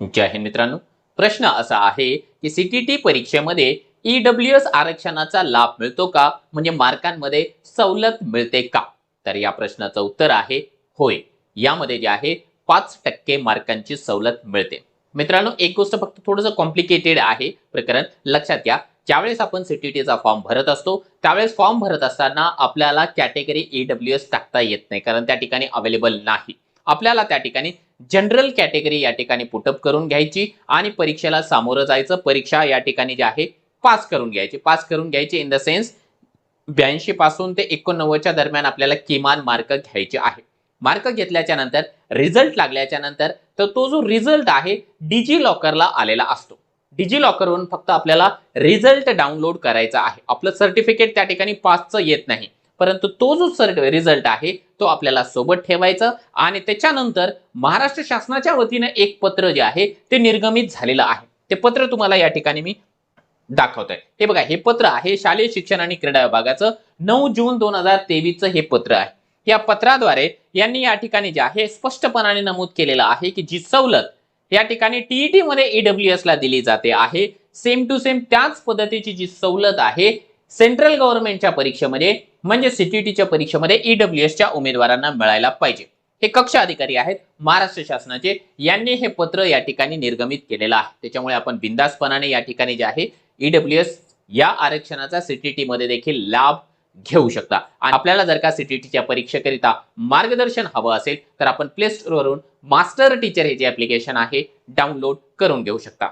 जय हिंद मित्रांनो. प्रश्न असा आहे की सीटीटी परीक्षेमध्ये ईडब्ल्यू एस आरक्षणाचा लाभ मिळतो का? म्हणजे मार्कांमध्ये सवलत मिळते का? तर या प्रश्नाचं उत्तर आहे होय. यामध्ये जे आहे पाच टक्के मार्कांची सवलत मिळते. मित्रांनो एक गोष्ट फक्त थोडंसं कॉम्प्लिकेटेड आहे प्रकरण. लक्षात घ्या. ज्यावेळेस आपण सीटीटीचा फॉर्म भरत असतो त्यावेळेस फॉर्म भरत असताना आपल्याला कॅटेगरी ईडब्ल्यू एस टाकता येत नाही कारण त्या ठिकाणी अवेलेबल नाही. आपल्याला त्या ठिकाणी जनरल कॅटेगरी या ठिकाणी पुटअप करून घ्यायची आणि परीक्षेला सामोरं जायचं. परीक्षा या ठिकाणी जी आहे पास करून घ्यायची. पास करून घ्यायची इन द सेन्स ब्याऐंशी पासून ते एकोणनव्वदच्या दरम्यान आपल्याला किमान मार्क घ्यायचे आहे. मार्क घेतल्याच्या नंतर रिझल्ट लागल्याच्या नंतर तर तो जो रिझल्ट आहे डिजी लॉकरला आलेला असतो. डिजी लॉकरवरून फक्त आपल्याला रिझल्ट डाउनलोड करायचा आहे. आपलं सर्टिफिकेट त्या ठिकाणी पासचं येत नाही. परंतु तो जो सर रिझल्ट आहे तो आपल्याला सोबत ठेवायचा आणि त्याच्यानंतर महाराष्ट्र शासनाच्या वतीने एक पत्र जे आहे ते निर्गमित झालेलं आहे. ते पत्र तुम्हाला या ठिकाणी मी दाखवतोय. हे बघा हे पत्र आहे शालेय शिक्षण आणि क्रीडा विभागाचं. नऊ जून दोन हजार तेवीसचं हे पत्र आहे. या पत्राद्वारे यांनी या ठिकाणी जे आहे स्पष्टपणाने नमूद केलेलं आहे की जी सवलत या ठिकाणी टीईटी मध्ये ईडब्ल्यू एस ला दिली जाते आहे. सेम टू सेम त्याच पद्धतीची जी सवलत आहे सेंट्रल गव्हर्नमेंटच्या परीक्षेमध्ये म्हणजे सीटीटीच्या परीक्षेमध्ये ईडब्ल्यू एसच्या उमेदवारांना मिळायला पाहिजे. हे कक्ष अधिकारी आहेत महाराष्ट्र शासनाचे. यांनी हे पत्र या ठिकाणी निर्गमित केलेलं आहे. त्याच्यामुळे आपण बिंदासपणाने या ठिकाणी जे आहे ईडब्ल्यू एस या आरक्षणाचा सीटीटी मध्ये देखील लाभ घेऊ शकता. आणि आपल्याला जर का सीटीटीच्या परीक्षेकरिता मार्गदर्शन हवं असेल तर आपण प्ले वरून मास्टर टीचर हे जे ऍप्लिकेशन आहे डाउनलोड करून घेऊ शकता.